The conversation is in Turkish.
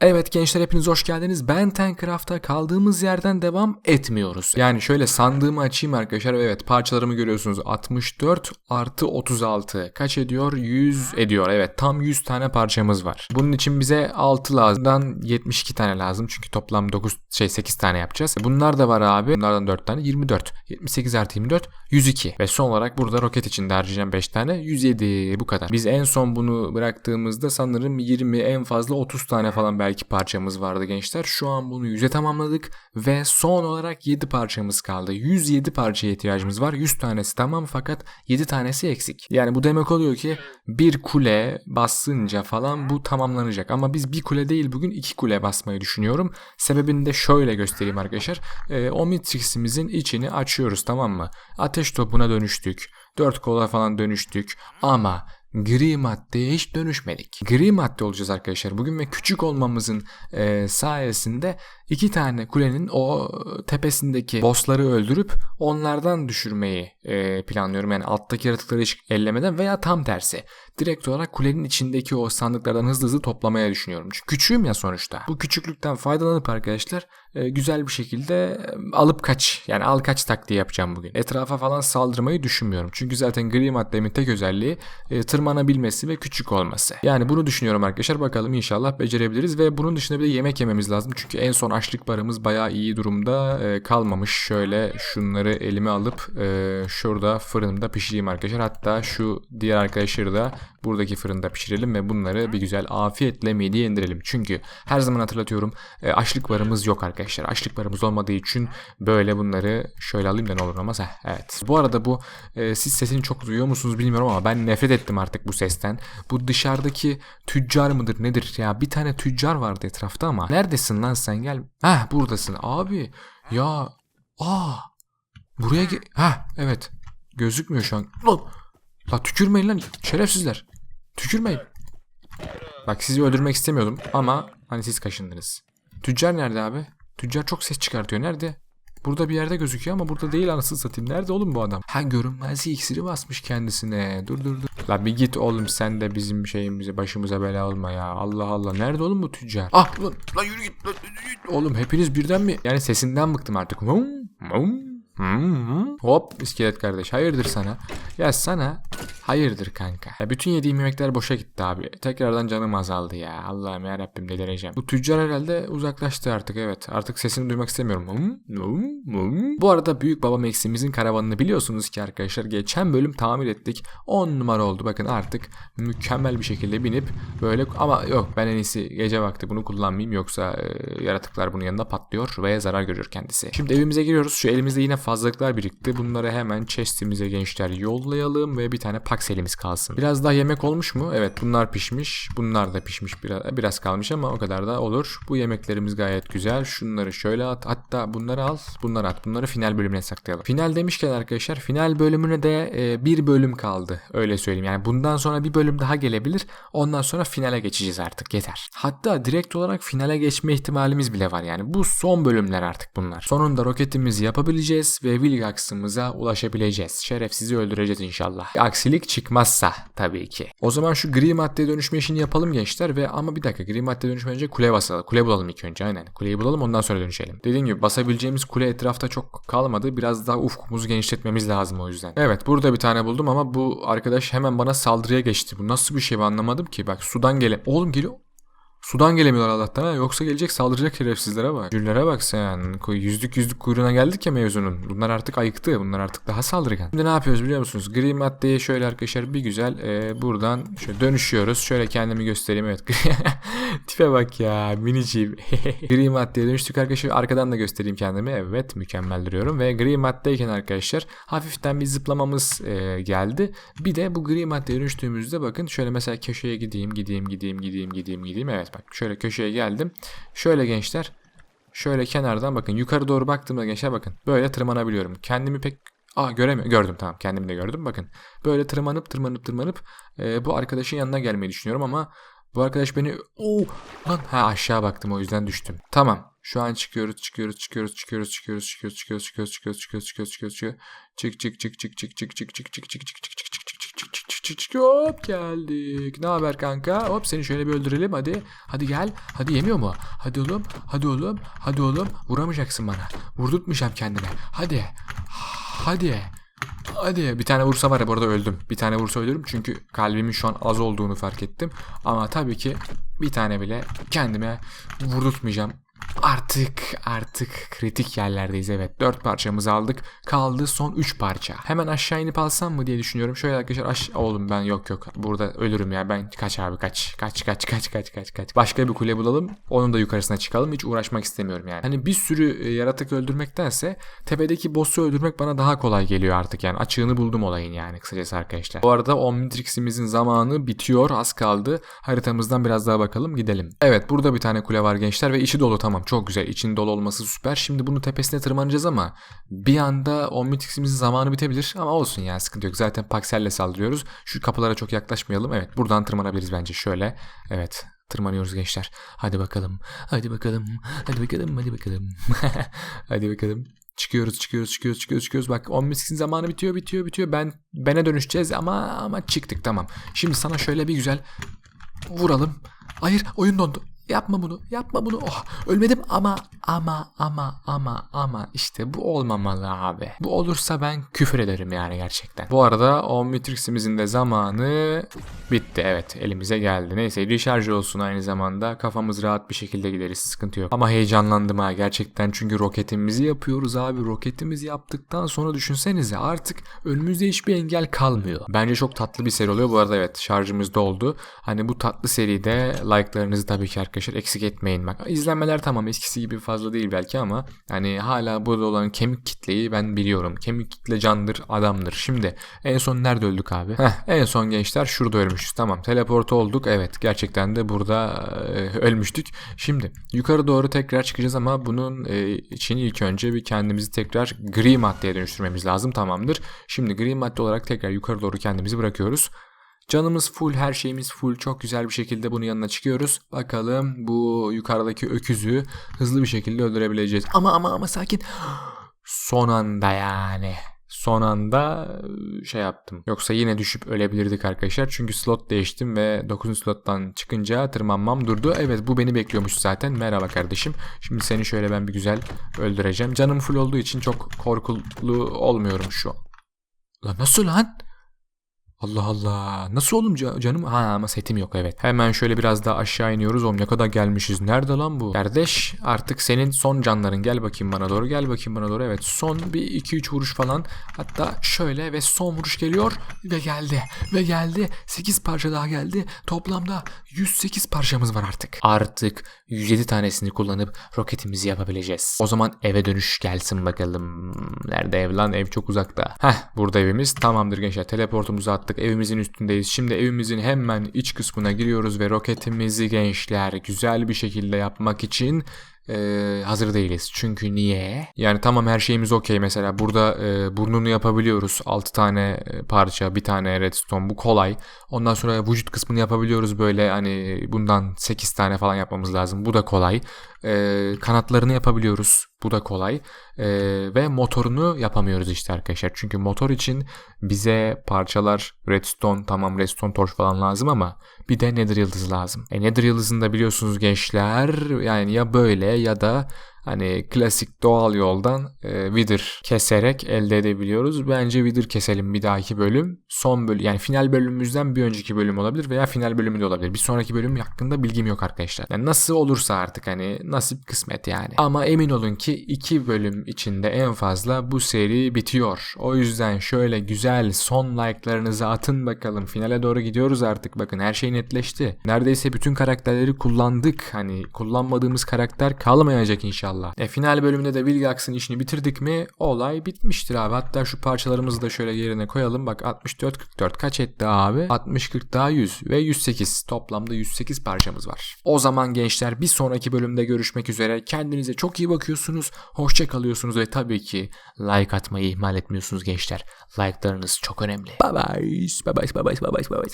Evet gençler hepiniz hoş geldiniz. Ben Tancraft'ta kaldığımız yerden devam etmiyoruz. Yani şöyle sandığımı açayım arkadaşlar. Evet parçalarımı görüyorsunuz. 64 artı 36. Kaç ediyor? 100 ediyor. Evet tam 100 tane parçamız var. Bunun için bize 6 lazımdan 72 tane lazım. Çünkü toplam 9 şey 8 tane yapacağız. Bunlar da var abi. Bunlardan 4 tane 24. 78 artı 24 102. Ve son olarak burada roket için de harcayacağım 5 tane 107 bu kadar. Biz en son bunu bıraktığımızda sanırım 20 en fazla 30 tane falan belki parçamız vardı gençler. Şu an bunu 100'e tamamladık ve son olarak 7 parçamız kaldı. 107 parçaya ihtiyacımız var. 100 tanesi tamam fakat 7 tanesi eksik. Yani bu demek oluyor ki bir kule basınca falan bu tamamlanacak. Ama biz bir kule değil bugün iki kule basmayı düşünüyorum. Sebebini de şöyle göstereyim arkadaşlar. E, o Matrix'imizin içini açıyoruz tamam mı? Ateş topuna dönüştük. 4 kola falan dönüştük. Ama gri maddeye hiç dönüşmedik. Gri madde olacağız arkadaşlar. Bugün ve küçük olmamızın e, sayesinde iki tane kulenin o tepesindeki bossları öldürüp onlardan düşürmeyi e, planlıyorum. Yani alttaki yaratıkları hiç ellemeden veya tam tersi. Direkt olarak kulenin içindeki o sandıklardan hızlı hızlı toplamaya düşünüyorum. Çünkü küçüğüm ya sonuçta. Bu küçüklükten faydalanıp arkadaşlar e, güzel bir şekilde e, alıp kaç yani al kaç taktiği yapacağım bugün. Etrafa falan saldırmayı düşünmüyorum. Çünkü zaten gri maddemin tek özelliği e, tırmanabilmesi ve küçük olması. Yani bunu düşünüyorum arkadaşlar. Bakalım inşallah becerebiliriz ve bunun dışında bir de yemek yememiz lazım. Çünkü en son açlık barımız bayağı iyi durumda e, kalmamış. Şöyle şunları elime alıp e, şurada fırında pişireyim arkadaşlar. Hatta şu diğer arkadaşları da buradaki fırında pişirelim ve bunları bir güzel afiyetle mideye indirelim. Çünkü her zaman hatırlatıyorum e, açlık barımız yok arkadaşlar. Açlık barımız olmadığı için böyle bunları şöyle alayım da ne olur olmaz. Heh, evet. Bu arada bu e, siz sesini çok duyuyor musunuz bilmiyorum ama ben nefret ettim artık bu sesten. Bu dışarıdaki tüccar mıdır nedir ya bir tane tüccar vardı etrafta ama neredesin lan sen gel. Heh buradasın abi ya aa buraya ge- Heh evet gözükmüyor şu an. La tükürmeyin lan şerefsizler. Tükürmeyin. Bak sizi öldürmek istemiyordum ama hani siz kaşındınız. Tüccar nerede abi? Tüccar çok ses çıkartıyor. Nerede? Burada bir yerde gözüküyor ama burada değil anasını satayım. Nerede oğlum bu adam? Ha görünmez iksiri basmış kendisine. Dur dur dur. La bir git oğlum sen de bizim şeyimize başımıza bela olma ya. Allah Allah. Nerede oğlum bu tüccar? Ah lan, lan yürü git. Lan, yürü git. Oğlum hepiniz birden mi? Yani sesinden bıktım artık. Hum, hum. Hmm. Hop iskelet kardeş hayırdır sana? Ya sana hayırdır kanka. Ya bütün yediğim yemekler boşa gitti abi. Tekrardan canım azaldı ya. Allah'ım ya Rabbim delireceğim. Bu tüccar herhalde uzaklaştı artık evet. Artık sesini duymak istemiyorum. Hmm. Hmm. Hmm. Bu arada büyük babam eksimizin karavanını biliyorsunuz ki arkadaşlar geçen bölüm tamir ettik. 10 numara oldu. Bakın artık mükemmel bir şekilde binip böyle ama yok ben en iyisi gece vakti bunu kullanmayayım yoksa e, yaratıklar bunun yanında patlıyor ve zarar görür kendisi. Şimdi evimize giriyoruz. Şu elimizde yine fazlalıklar birikti. Bunları hemen chest'imize gençler yollayalım ve bir tane pakselimiz kalsın. Biraz daha yemek olmuş mu? Evet bunlar pişmiş. Bunlar da pişmiş biraz, biraz kalmış ama o kadar da olur. Bu yemeklerimiz gayet güzel. Şunları şöyle at. Hatta bunları al. Bunları at. Bunları final bölümüne saklayalım. Final demişken arkadaşlar final bölümüne de e, bir bölüm kaldı. Öyle söyleyeyim. Yani bundan sonra bir bölüm daha gelebilir. Ondan sonra finale geçeceğiz artık. Yeter. Hatta direkt olarak finale geçme ihtimalimiz bile var. Yani bu son bölümler artık bunlar. Sonunda roketimizi yapabileceğiz ve Vilgax'ımıza ulaşabileceğiz. Şerefsizi öldüreceğiz inşallah. Aksilik çıkmazsa tabii ki. O zaman şu gri maddeye dönüşme işini yapalım gençler ve ama bir dakika gri maddeye dönüşmeden önce kule basalım. Kule bulalım ilk önce aynen. Kuleyi bulalım ondan sonra dönüşelim. Dediğim gibi basabileceğimiz kule etrafta çok kalmadı. Biraz daha ufkumuzu genişletmemiz lazım o yüzden. Evet burada bir tane buldum ama bu arkadaş hemen bana saldırıya geçti. Bu nasıl bir şey ben anlamadım ki. Bak sudan gele. Oğlum geliyor. Sudan gelemiyorlar Allah'tan ha. Yoksa gelecek saldıracak şerefsizlere bak. Cüllere bak sen. Yüzlük yüzlük kuyruğuna geldik ya mevzunun. Bunlar artık ayıktı. Bunlar artık daha saldırgan. Şimdi ne yapıyoruz biliyor musunuz? Gri maddeyi şöyle arkadaşlar bir güzel e, buradan şöyle dönüşüyoruz. Şöyle kendimi göstereyim. Evet. Tipe bak ya. Miniciğim. gri maddeye dönüştük arkadaşlar. Arkadan da göstereyim kendimi. Evet. Mükemmel duruyorum. Ve gri maddeyken arkadaşlar hafiften bir zıplamamız e, geldi. Bir de bu gri maddeye dönüştüğümüzde bakın şöyle mesela köşeye gideyim gideyim gideyim gideyim gideyim gideyim. Evet bak şöyle köşeye geldim. Şöyle gençler. Şöyle kenardan bakın yukarı doğru baktığımda gençler bakın. Böyle tırmanabiliyorum. Kendimi pek Aa göremiyorum. Gördüm tamam. Kendimi de gördüm. Bakın. Böyle tırmanıp tırmanıp tırmanıp e, bu arkadaşın yanına gelmeyi düşünüyorum ama bu arkadaş beni Oo, lan ha aşağı baktım o yüzden düştüm. Tamam. Şu an çıkıyoruz, çıkıyoruz, çıkıyoruz, çıkıyoruz, çıkıyoruz, çıkıyoruz, çıkıyoruz, çıkıyoruz, çıkıyoruz, çıkıyoruz, çıkıyoruz, çıkıyoruz, çıkıyoruz. Çık çık çık çık çık çık çık çık çık çık çık çık çık hop geldik. Ne haber kanka? Hop seni şöyle bir öldürelim hadi. Hadi gel. Hadi yemiyor mu? Hadi oğlum. Hadi oğlum. Hadi oğlum. Vuramayacaksın bana. Vurdurtmayacağım kendine. Hadi. Hadi. Hadi bir tane vursa var ya burada öldüm. Bir tane vursa ölürüm çünkü kalbimin şu an az olduğunu fark ettim. Ama tabii ki bir tane bile kendime vurdurtmayacağım. Artık artık kritik yerlerdeyiz evet. 4 parçamızı aldık. Kaldı son 3 parça. Hemen aşağı inip alsam mı diye düşünüyorum. Şöyle arkadaşlar aş oğlum ben yok yok. Burada ölürüm ya. Ben kaç abi kaç. Kaç kaç kaç kaç kaç kaç. Başka bir kule bulalım. Onun da yukarısına çıkalım. Hiç uğraşmak istemiyorum yani. Hani bir sürü e, yaratık öldürmektense tepedeki boss'u öldürmek bana daha kolay geliyor artık yani. Açığını buldum olayın yani kısacası arkadaşlar. Bu arada Omnitrix'imizin zamanı bitiyor. Az kaldı. Haritamızdan biraz daha bakalım gidelim. Evet burada bir tane kule var gençler ve içi dolu tamam çok güzel. İçin dolu olması süper. Şimdi bunu tepesine tırmanacağız ama bir anda Omnitrix'imizin zamanı bitebilir ama olsun ya sıkıntı yok. Zaten Paxel'le saldırıyoruz. Şu kapılara çok yaklaşmayalım. Evet buradan tırmanabiliriz bence şöyle. Evet tırmanıyoruz gençler. Hadi bakalım. Hadi bakalım. Hadi bakalım. Hadi bakalım. hadi bakalım. Çıkıyoruz, çıkıyoruz, çıkıyoruz, çıkıyoruz, çıkıyoruz. Bak Omnitrix'in zamanı bitiyor, bitiyor, bitiyor. Ben bene dönüşeceğiz ama ama çıktık tamam. Şimdi sana şöyle bir güzel vuralım. Hayır, oyun dondu. Yapma bunu, yapma bunu. Oh, ölmedim ama ama ama ama ama işte bu olmamalı abi. Bu olursa ben küfür ederim yani gerçekten. Bu arada Omnitrix'imizin de zamanı bitti. Evet, elimize geldi. Neyse, recharge olsun aynı zamanda. Kafamız rahat bir şekilde gideriz. Sıkıntı yok. Ama heyecanlandım ha gerçekten çünkü roketimizi yapıyoruz abi. Roketimizi yaptıktan sonra düşünsenize artık önümüzde hiçbir engel kalmıyor. Bence çok tatlı bir seri oluyor. Bu arada evet şarjımız doldu. Hani bu tatlı seride like'larınızı tabii ki eksik etmeyin. Bak izlenmeler tamam eskisi gibi fazla değil belki ama hani hala burada olan kemik kitleyi ben biliyorum. Kemik kitle candır, adamdır. Şimdi en son nerede öldük abi? Heh, en son gençler şurada ölmüşüz. Tamam teleport olduk. Evet gerçekten de burada e, ölmüştük. Şimdi yukarı doğru tekrar çıkacağız ama bunun e, için ilk önce bir kendimizi tekrar gri maddeye dönüştürmemiz lazım. Tamamdır. Şimdi gri madde olarak tekrar yukarı doğru kendimizi bırakıyoruz. Canımız full, her şeyimiz full. Çok güzel bir şekilde bunun yanına çıkıyoruz. Bakalım bu yukarıdaki öküzü hızlı bir şekilde öldürebileceğiz. Ama ama ama sakin. Son anda yani. Son anda şey yaptım. Yoksa yine düşüp ölebilirdik arkadaşlar. Çünkü slot değiştim ve 9. slottan çıkınca tırmanmam durdu. Evet bu beni bekliyormuş zaten. Merhaba kardeşim. Şimdi seni şöyle ben bir güzel öldüreceğim. Canım full olduğu için çok korkulu olmuyorum şu an. Lan nasıl lan? Allah Allah. Nasıl oğlum ca- canım? Ha ama setim yok evet. Hemen şöyle biraz daha aşağı iniyoruz. Oğlum ne kadar gelmişiz. Nerede lan bu? Kardeş artık senin son canların. Gel bakayım bana doğru. Gel bakayım bana doğru. Evet son bir 2-3 vuruş falan. Hatta şöyle ve son vuruş geliyor. Ve geldi. Ve geldi. 8 parça daha geldi. Toplamda 108 parçamız var artık. Artık 107 tanesini kullanıp roketimizi yapabileceğiz. O zaman eve dönüş gelsin bakalım. Nerede ev lan? Ev çok uzakta. Heh burada evimiz. Tamamdır gençler. Teleportumuzu attık. Evimizin üstündeyiz. Şimdi evimizin hemen iç kısmına giriyoruz ve roketimizi gençler güzel bir şekilde yapmak için e, hazır değiliz. Çünkü niye? Yani tamam her şeyimiz okey mesela. Burada e, burnunu yapabiliyoruz. 6 tane parça, bir tane redstone. Bu kolay. Ondan sonra vücut kısmını yapabiliyoruz böyle hani bundan 8 tane falan yapmamız lazım. Bu da kolay. E, kanatlarını yapabiliyoruz. Bu da kolay. E, ve motorunu yapamıyoruz işte arkadaşlar. Çünkü motor için bize parçalar redstone tamam redstone torch falan lazım ama bir de nether yıldızı lazım. E nether yıldızını da biliyorsunuz gençler yani ya böyle ya da hani klasik doğal yoldan e, Wither keserek elde edebiliyoruz. Bence Wither keselim bir dahaki bölüm. Son bölüm yani final bölümümüzden bir önceki bölüm olabilir veya final bölümü de olabilir. Bir sonraki bölüm hakkında bilgim yok arkadaşlar. Yani nasıl olursa artık hani nasip kısmet yani. Ama emin olun ki iki bölüm içinde en fazla bu seri bitiyor. O yüzden şöyle güzel son like'larınızı atın bakalım. Finale doğru gidiyoruz artık. Bakın her şey netleşti. Neredeyse bütün karakterleri kullandık. Hani kullanmadığımız karakter kalmayacak inşallah. E final bölümünde de Vilgax'ın işini bitirdik mi olay bitmiştir abi. Hatta şu parçalarımızı da şöyle yerine koyalım. Bak 64 44 kaç etti abi? 60 40 daha 100 ve 108. Toplamda 108 parçamız var. O zaman gençler bir sonraki bölümde görüşmek üzere. Kendinize çok iyi bakıyorsunuz. Hoşça kalıyorsunuz ve tabii ki like atmayı ihmal etmiyorsunuz gençler. Like'larınız çok önemli. Bye bye. Bye bye bye bye bye bye bye.